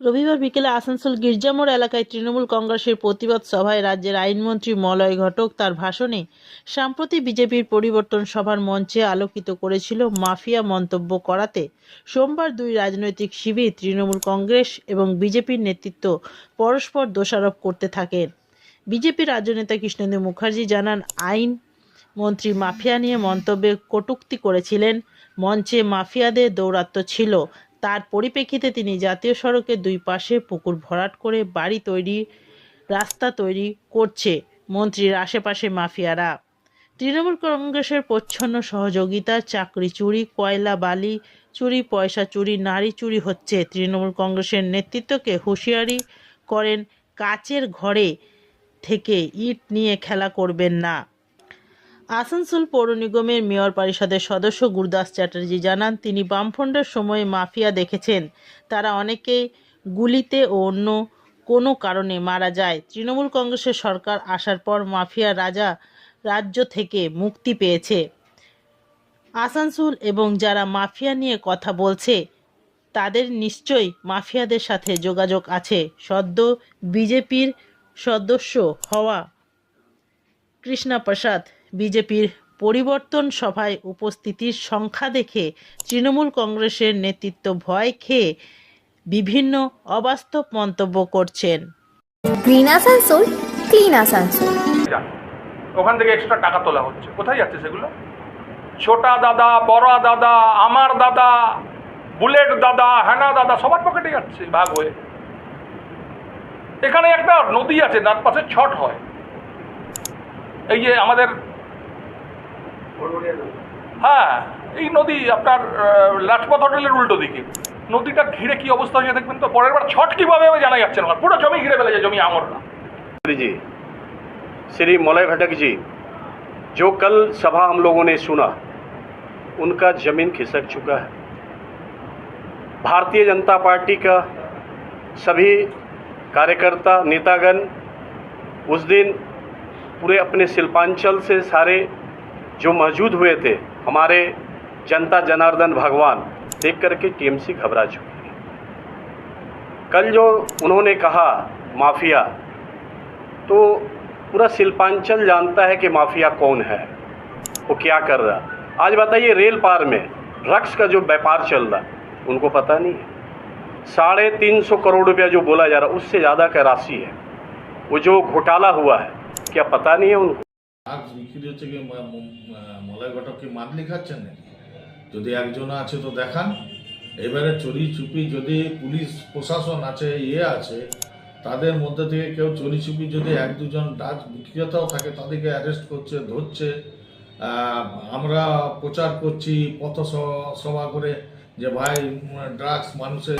রবিবার বিকেলে আসানসোল গির্জামোড় এলাকায় তৃণমূল কংগ্রেসের প্রতিবাদ সভায় রাজ্যের আইনমন্ত্রী মলয় ঘটক তার ভাষণে সাম্প্রতি বিজেপির পরিবর্তন সভার মঞ্চে আলোকিত করেছিল মাফিয়া মন্তব্য করাতে। সোমবার দুই রাজনৈতিক শিবির, তৃণমূল কংগ্রেস এবং বিজেপির নেতৃত্ব পরস্পর দোষারোপ করতে থাকেন। বিজেপি রাজ্যনেতা কৃষ্ণেন্দু মুখার্জি জানান, আইন মন্ত্রী মাফিয়া নিয়ে মন্তব্যে কটূক্তি করেছিলেন। মঞ্চে মাফিয়াদের দৌরাত্ম্য ছিল। তার পরিপ্রেক্ষিতে তিনি জাতীয় সড়কের দুই পাশে পুকুর ভরাট করে বাড়ি তৈরি, রাস্তা তৈরি করছে মন্ত্রীর আশেপাশে মাফিয়ারা। তৃণমূল কংগ্রেসের প্রচ্ছন্ন সহযোগিতা, চাকরি চুরি, কয়লা বালি চুরি, পয়সা চুরি, নারী চুরি হচ্ছে। তৃণমূল কংগ্রেসের নেতৃত্বকে হুঁশিয়ারি করেন, কাচের ঘরে থেকে ইট নিয়ে খেলা করবেন না। আসানসোল পৌর নিগমের মেয়র পরিষদের সদস্য গুরদাস চ্যাটার্জি জানান, তিনি বামফ্রন্টের সময়ে মাফিয়া দেখেছেন। তারা অনেকেই গুলিতে ও অন্য কোনো কারণে মারা যায়। তৃণমূল কংগ্রেসের সরকার আসার পর মাফিয়া রাজা রাজ্য থেকে মুক্তি পেয়েছে। আসানসোল এবং যারা মাফিয়া নিয়ে কথা বলছে, তাদের নিশ্চয়ই মাফিয়াদের সাথে যোগাযোগ আছে। সদ্য বিজেপির সদস্য হওয়া কৃষ্ণা প্রসাদ বিজেপির পরিবর্তন সভায় উপস্থিতির সংখ্যা দেখে তৃণমূল কংগ্রেসের নেতৃত্ব ভয় খেয়ে বিভিন্ন অবাস্তব মন্তব্য করছেন। গ্রিন আসানসোল ক্লিন আসানসোল ওখান থেকে এক্সট্রা টাকা তোলা হচ্ছে। কোথায় যাচ্ছে সেগুলো? ছোটা দাদা বড়া দাদা আমার দাদা বুলেট দাদা হ্যানা দাদা সবার পকেটে যাচ্ছে ভাগ হয়ে। এখানে একটা নদী আছে তার পাশে ছট হয়। এই যে আমাদের হ্যাঁ এই নদী আপনার আহ, লাজপত হোটেলের উল্টো দিকে নদীটা ঘিরে কি অবস্থা হয়েছে দেখবেন তো পরের বার ছট কিভাবে হবে জানা যাচ্ছে না পুরো জমি ঘিরে ফেলেছে জমি আমররা जी श्री मलय घटक जी जो कल सभा हम लोगों ने सुना उनका जमीन खिसक चुका है भारतीय जनता पार्टी का सभी कार्यकर्ता नेतागण उस दिन पूरे अपने शिल्पांचल से सारे जो मौजूद हुए थे, हमारे जनता जनार्दन भगवान, देख करके टीएमसी घबरा चुकी है। कल जो उन्होंने कहा, माफिया तो पूरा शिल्पांचल जानता है कि माफिया कौन है, वो क्या कर रहा। आज बताइए, रेल पार में ड्रग्स का जो व्यापार चल रहा, उनको पता नहीं है। साढ़े तीन सौ करोड़ रुपया जो बोला जा रहा, उससे ज़्यादा का राशि है। वो जो घोटाला हुआ है, क्या पता नहीं है उनको। আজ বিক্রি হচ্ছে কি মলয় ঘটক কি মাদলি খাচ্ছেন নাকি? যদি একজন আছে তো দেখান। এবারে চুরি চুপি যদি পুলিশ, প্রশাসন আছে ইয়ে আছে, তাদের মধ্যে থেকে কেউ চুরি চুপি যদি এক দুজন ডাচ বিক্রেতাও থাকে, তাদেরকে অ্যারেস্ট করছে, ধরছে আমরা প্রচার করছি পথ সভা করে যে ভাই ড্রাগস মানুষের